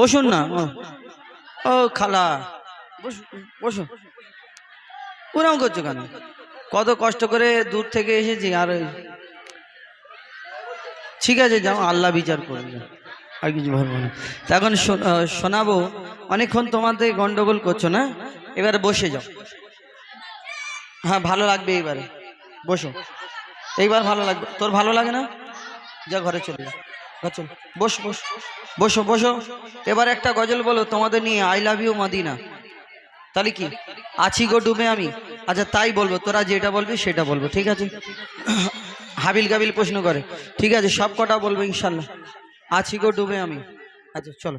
বসুন না। ও, খালা বসুন ওরম করছ কেন? কত কষ্ট করে দূর থেকে এসেছি আর ঠিক আছে যাও আল্লাহ বিচার করবে আর কিছু ভাববো না। এখন শোনাবো অনেকক্ষণ তোমাদের গন্ডগোল করছ না? এবারে বসে যাও। হ্যাঁ ভালো লাগবে এইবারে। বসো। এইবার ভালো লাগবে। তোর ভালো লাগে না? যা ঘরে চলে যা। ঘর বস বস, বসো বসো। এবার একটা গজল বলো তোমাদের নিয়ে আই লাভ ইউ মাদিনা। তাহলে কি? আছি গো ডুবে আমি। আচ্ছা তাই বলব, তোরা যেটা বলবি সেটা বলব, ঠিক আছে? হাবিল গাবিল প্রশ্ন করে। ঠিক আছে সব কটা বলব ইনশাল্লাহ। আছি গো ডুবে আমি। আচ্ছা চলো।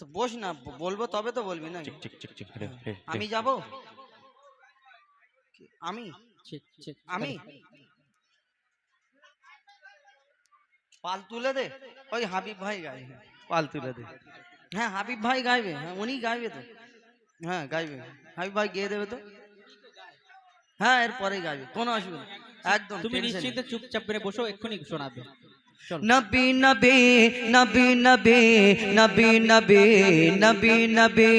তো বস না বলব তবে তো বলবি না? রে। আমি যাব? আমি? আমি? পাল তুলে দে। ওই হাবিব ভাই গাইবে পাল তুলে দে। হ্যাঁ হাবিব ভাই গাইবে। হ্যাঁ উনি গাইবে তো। হ্যাঁ গাইবে। হাবিব ভাই গিয়ে দেবে তো। হ্যাঁ এরপরে গাইবে। কোনো অসুবিধা। একদম তুমি নিশ্চিন্তে চুপচাপ করে বসো এক্ষুনি শোনাবে। নবী নবী নবী নবী নবী নবী নবী নবী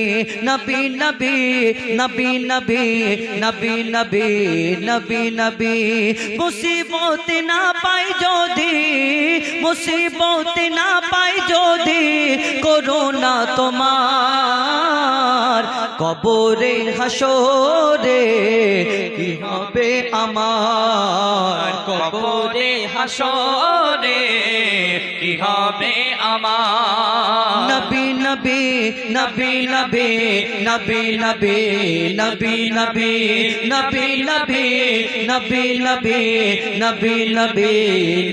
নবী নবী নবী নবী নবী নবী নবী নবী। মুসিবত না পাই যদি, মুসিবত না পাই যদি, করোনা তোমার কবরে হাসরে কি হবে আমার কবরে হাসরে কি হবে আমার নবী নবী নবী নবী নবী নবী নবী নবী নবী নবী নবী নবী নবী নবী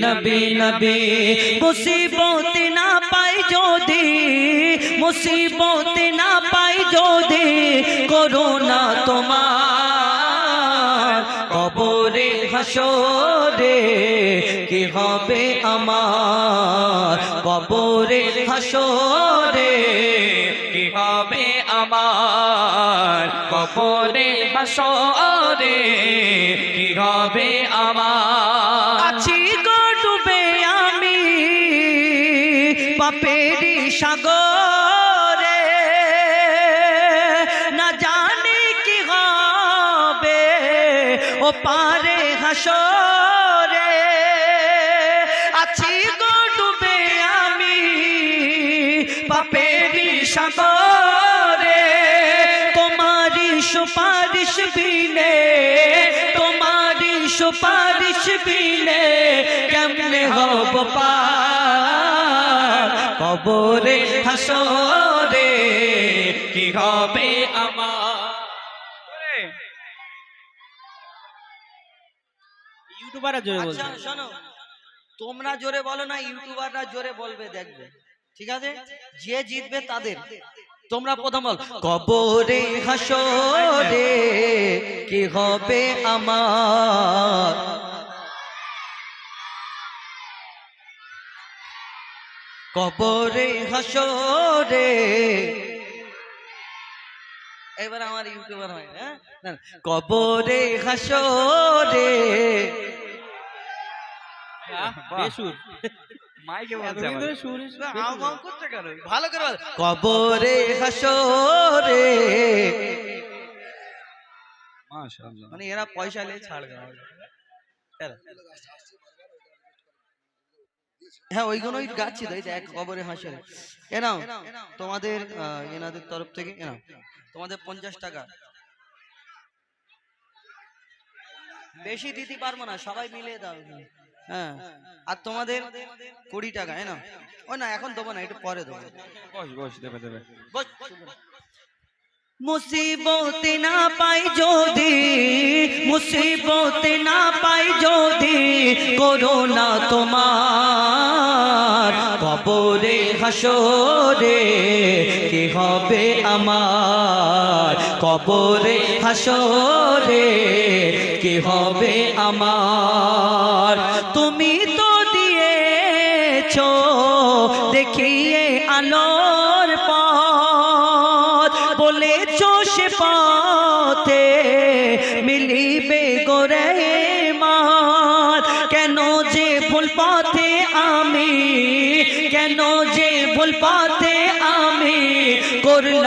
নবী নবী মুসিবত না পাই যদি মুসিবত না পাই যদি করোনা তোমার। কবরে হাসরে কি হবে আমার? কবরে হাসরে কি হবে আমার? কবরে হাসরে কি হবে আমার? আছি গো ডুবে আমি পাপেরি সাগরে। পারে হাসরে। আছি গো ডুবে আমি পাপেরি সাগরে। তোমারি সুপারিশ বিনে তোমারি সুপারিশ বিনে কেমনে হব পার? কবরে হাসরে, কি হবে আমার ইউটিউবাররা জোরে আচ্ছা বলছে শোনো তোমরা জোরে বলো না ইউটিউবাররা জোরে বলবে দেখবে। ঠিক আছে? যে জিতবে তাদের। তোমরা প্রথম বল কবরে হাসরে কি হবে আমার? কবরে হাসরে এবার আমার ইউটিউবার হয় হ্যাঁ? কবরে হাসরে কবরে মানে এরা পয়সা নিয়ে ছাড় হ্যাঁ ওইগুলোই গাচ্ছি তো এই দেখ কবরে হাসরে। এ নাও তোমাদের এনাদের তরফ থেকে এ নাও তোমাদের পঞ্চাশ টাকা। বেশি দিতে পারব না সবাই মিলে দাও হ্যাঁ আর তোমাদের কুড়ি টাকা এ নাও। ও না এখন দেবো না একটু পরে দেবো। বস বস দেবে দেবে। মুসিবত না পাই যদি, মুসিবত না পাই যদি করোনা তোমার, কবরে হাসরে কি হবে আমার? কবরে হাসরে কি হবে আমার? তুমি তো দিয়েছ, দেখিয়ে আলোর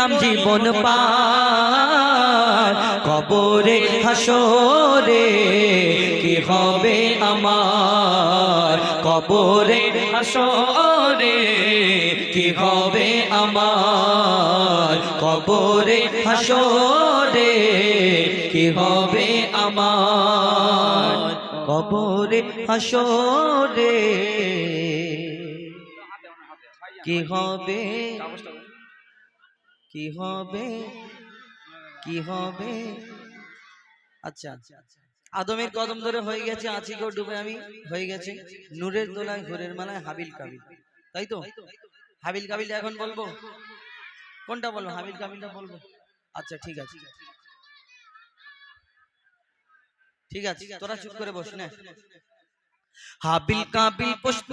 করলাম জীবন পার। কবরে হাসরে কি হবে আমার? কবরে হাসরে কি হবে আমার? কবরে হাসরে কি হবে আমার? কবরে হাসরে কি হবে? কি হবে? কি হবে? আচ্ছা আচ্ছা আদমের কদম ধরে হয়ে গেছে আচিকেও ডুবে আমি, হয়ে গেছে। নূরের দোলায়, ঘোরের মালায় হাবিল কাবিল। তাই তো? হাবিল কাবিল এখন বলব? কোনটা বলব? হাবিল কাবিলটা বলব? আচ্ছা ঠিক আছে। ঠিক আছে, তোরা চুপ করে বস, না। হাবিল কাবিল প্রশ্ন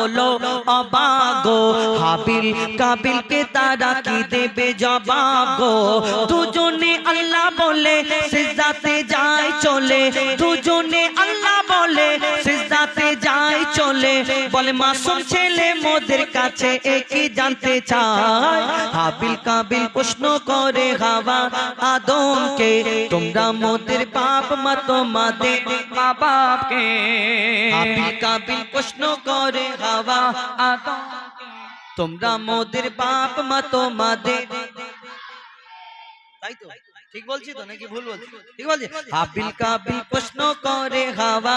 হলো অবাগো। হাবিল কাবিলকে তারা কি দেবে জবাগো দুজনে আল্লাহ বলে সিজাতে যায় চলে। দুজনে আল্লাহ বলে সিজাতে যায় চলে বলে মাসুম ছেলে, মোদের কাছে একই জানতে চায় হাবিল কাবিল প্রশ্ন করে, হাওয়া আদমকে, তোমরা মোদের বাপ মা তোমাদের মা বাপকে হাবিল কাবিল প্রশ্ন করে, হাওয়া আদম তোমরা মোদের বাপ মা তোমাদের তাই তো? ঠিক বলছি তো? নাকি ভুল বলছি? ঠিক বলছি? হাবিল কাবিল প্রশ্ন করে, হাওয়া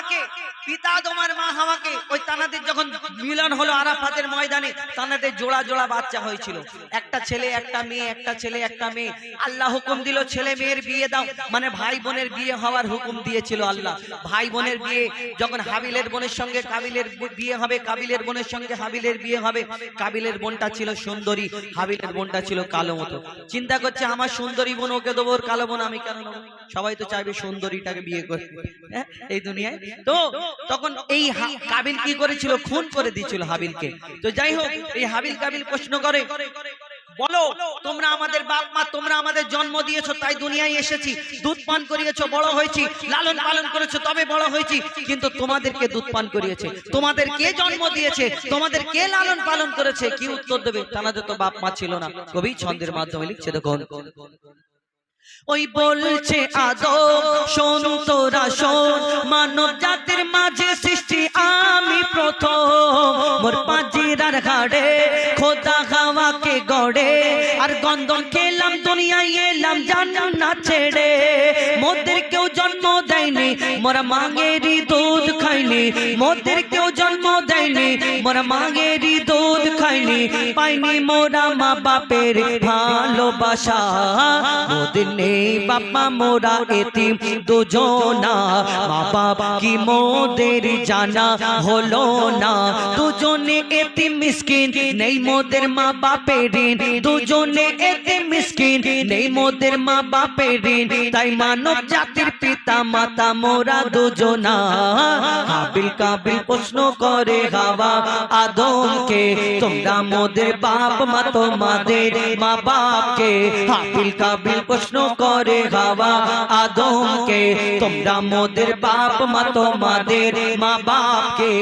হাওয়াকে পিতা তোমার মা হাওয়াকে ওই তানাদের যখন মিলন হলো আরাফাতের ময়দানে তানাদের জোড়া জোড়া বাচ্চা হয়েছিল। একটা ছেলে একটা মেয়ে একটা ছেলে একটা মেয়ে। আল্লাহ হুকুম দিল ছেলে মেয়ের বিয়ে দাও। মানে ভাই বোনের বিয়ে হওয়ার হুকুম দিয়েছিল আল্লাহ। ভাই বোনের বিয়ে যখন হাবিলের বোনের সঙ্গে কাবিলের বিয়ে হবে কাবিলের বোনের সঙ্গে হাবিলের বিয়ে হবে কাবিলের বোনটা ছিল সুন্দরী হাবিলের বোনটা ছিল কালো মতো। চিন্তা করছে আমার সুন্দরী বোন ওকে দেবো কালো বোন আমি কেন সবাই তো চাইবে সুন্দরীটাকে বিয়ে করতে হ্যাঁ, এই দুনিয়ায় তো তখন এই কাবিল কি করেছিল? খুন করে দিয়েছিল হাবিলকে। তো যাই হোক, এই হাবিল কাবিল প্রশ্ন করে, বলো, তোমরা আমাদের বাপ মা, তোমরা আমাদের জন্ম দিয়েছ, তাই দুনিয়ায় এসেছি, দুধ পান বড় হয়েছি, লালন পালন করেছ, তবে বড় হয়েছি, কিন্তু তোমাদেরকে দুধ পান করিয়েছে। তোমাদের কে জন্ম দিয়েছে? তোমাদের কে লালন পালন করেছে? কি উত্তর দেবে? তাদের তো বাপ মা ছিল না। কবি ছন্দের মাধ্যমে লিখছে দেখুন। ওই বলছে আদম শোন তোরা শোন। মানব জাতির মাঝে সৃষ্টি আমি প্রথম। মোর পাজিরার ঘাড়ে খোদা হাওয়াকে গড়ে। আর গন্ধম খেলাম দুনিয়ায় এলাম জানাম না ছেড়ে। মোদের কেউ জন্ম দেয়নি মোরা মাগেরই দুধ খাইনি। মোদের কেউ জন্ম দেয়নি মোরা মাগেরই দুধ খাইনি পাইনি মোরা মা বাপের ভালোবাসা। মোদের নেই বাবা মোরা এতিম দুজনা। মা বাবা কি মোদের জানা হলো না। দুজনে এতিম মিসকিন, নেই মোদের মা বাপের দুজনে এতিম মিসকিন, নেই মোদের মা বাপের তাই মানব জাতির পিতা মাতা মোরা দুজনা। হাবিল কাবিল প্রশ্ন করে হাওয়া আদমকে, তোমরা মোদের বাপ মা, তোমাদের মা বাপকে হাবিল কাবিল প্রশ্ন করে হাওয়া আদমকে, তোমরা মোদের বাপ মা, তোমাদের মা বাপকে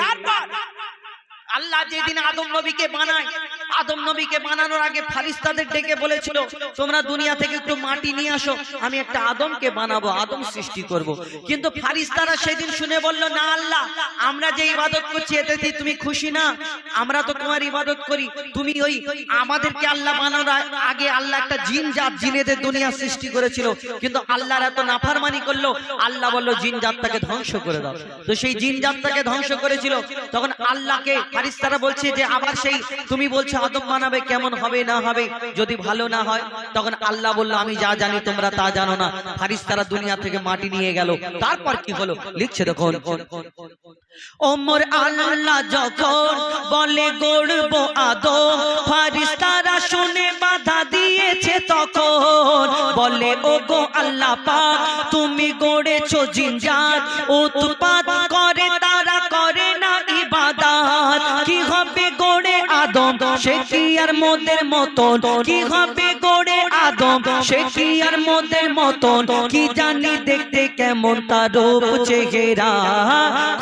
তারপর আল্লাহ যেদিন আদম নবীকে বানায়, আদম নবীকে বানানোর আগে ফারিস্তাদের ডেকে বলেছিল, তোমরা দুনিয়া থেকে একটু মাটি নিয়ে আসো, আমি একটা আদমকে বানাবো, আদম সৃষ্টি করব। কিন্তু ফারিস্তারা সেদিন শুনে বলল, না আল্লাহ, আমরা যে ইবাদত করছি, এতে তুমি খুশি না? আমরা তো তোমার ইবাদত করি। তুমি ওই আমাদেরকে আল্লাহ বানানোর আগে আল্লাহ একটা জিন জাত, জিনেদের দুনিয়া সৃষ্টি করেছিল। কিন্তু আল্লাহর এত নাফারমানি করল, আল্লাহ বলল, জিন জাতটাকে ধ্বংস করে দাও। তো সেই জিন জাতটাকে ধ্বংস করেছিল। তখন আল্লাহকে, ফারিস্তারা বলছে যে আবার সেই তুমি বলছো আদম বানাবে কেমন হবে, না হবে, যদি ভালো না হয়, তখন আল্লাহ বলল, আমি যা জানি তোমরা তা জানো না। ফারিস্তারা দুনিয়া থেকে মাটি নিয়ে গেল। তারপর কি হলো? লিখছে দেখুন, ওমর আল্লাহ যখন বলে, গড়ব আদম ফারিস্তারা শুনে বাধা দিয়েছে তখন বলে ও গো আল্লাহ পাক, তুমি গড়েছো জিনজাত উৎপাত করে সে কি আর মোদের মতন? কি হবে গড়ে আদম। সে কি আর মোদের মতন? কি জানি দেখতে কেমন তার চেহারা।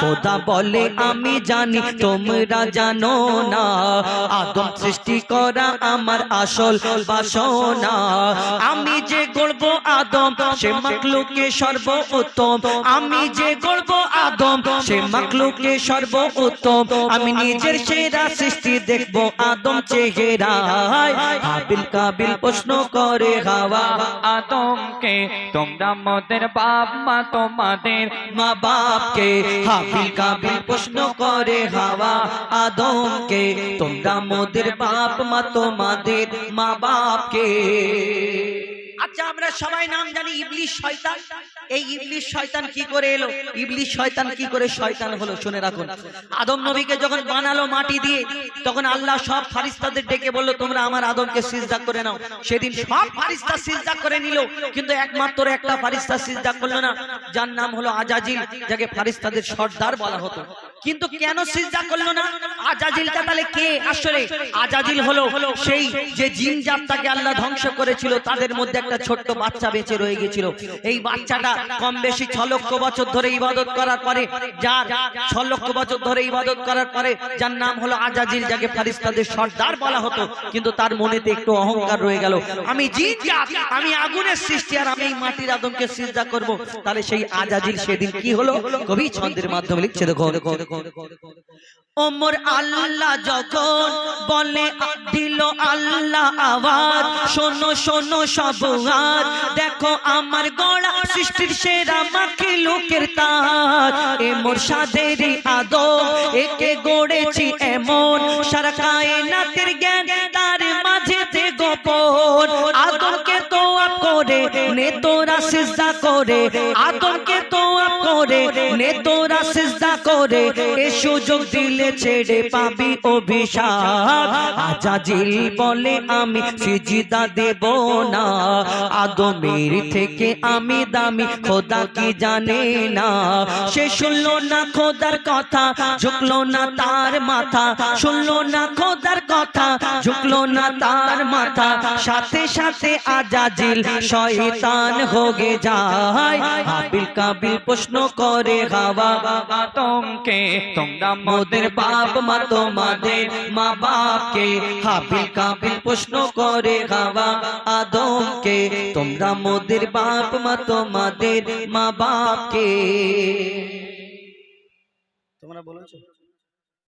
খোদা বলে, আমি জানি তোমরা জানো না। আদম সৃষ্টি করা আমার আসল বাসনা। আমি যে গড়ব আদম, সে মাকলুকে সর্ব উত্তম আমি যে গড়ব আদম, সে মাকলুকে সর্ব উত্তম আমি নিজের সেরা সৃষ্টি দেখব আদম চেহারায়। হাবিল কাবিল প্রশ্ন করে হাওয়া। আতমকে তোমরা মদের বাপ, মা তোমাদের মা বাপকে হাবিল কাবিল প্রশ্ন করে হাওয়া। আদমকে তোমরা মদের বাপ, মা তোমাদের মা বাপকে আমরা সবাই নাম জানি ইবলিশ শয়তান। এই ইবলিশ শয়তান কি করে এলো? ইবলিশ শয়তান কি করে শয়তান হলো? শুনে রাখুন। আদম নবীকে যখন বানালো মাটি দিয়ে, তখন আল্লাহ সব ফারিস্তাদের ডেকে বলল, তোমরা আমার আদমকে সিজদা করে নাও। সেদিন সব ফারিস্তা সিজদা করে নিল, কিন্তু একমাত্র একটা ফারিস্তা সিজদা করল না, যার নাম হলো আজাজিল, যাকে ফারিস্তাদের সর্দার বলা হতো। কিন্তু কেন সিজদা করল না? আজাজিলটা তাহলে কে? আসলে আজাজিল হলো সেই যে জিন জাতটাকে আল্লাহ ধ্বংস করেছিল তাদের মধ্যে একটা ছোট্ট বাচ্চা বেঁচে রয়ে গেছিল। এই বাচ্চাটা কম বেশি ছ লক্ষ বছর ধরে ইবাদত করার পরে যার ছ লক্ষ বছর ধরে ইবাদত করার পরে যার নাম হলো আজাজিল যাকে ফারিস্তাদের সর্দার বলা হতো কিন্তু তার মনেতে একটু অহংকার রয়ে গেল। আমি জিন জাত আমি আগুনের সৃষ্টি আর আমি মাটির আদমকে সিজদা করব। তাহলে সেই আজাজিল সেদিন কি হলো? কবি ছন্দের মাধ্যমে লিখছে দেখো ওমর আল্লাহ যখন বলে, দিল আল্লাহ আওয়াজ, শোনো শোনো সব হাত দেখো আমার গড়া সৃষ্টির সেরা মাখি লোকের তার এ মোর সাদের আদম একে গড়েছি এমন। সারা কায়নাতের জ্ঞান তার মাঝেতে গোপন। আদমকে করে, নে তোরা সিজদা করে, আদমকে তো করে, নে তোরা সিজদা করে, এ সুযোগ দিলে ছেড়ে পাবি অভিশাপ। আজাজিল বলে, আমি সিজদা দেব না, আদমের থেকে আমি দামি, খোদা কি জানে না? সে শুনলো না খোদার কথা, ঝুঁকলো না তার মাথা, শুনলো না খোদার কথা, ঝুঁকলো না তার মাথা। সাথে সাথে আজাজিল শয়তান হোগে যায়। হাবিল কাবিল প্রশ্ন করে হাওয়া আদমকে তোমরা মোদের বাপ মা, তোমাদের মা বাপকে। হাবিল কাবিল প্রশ্ন করে হাওয়া, আদমকে, তোমরা মোদের বাপ মা, তোমাদের মা বাপকে। তোমরা বলেছ?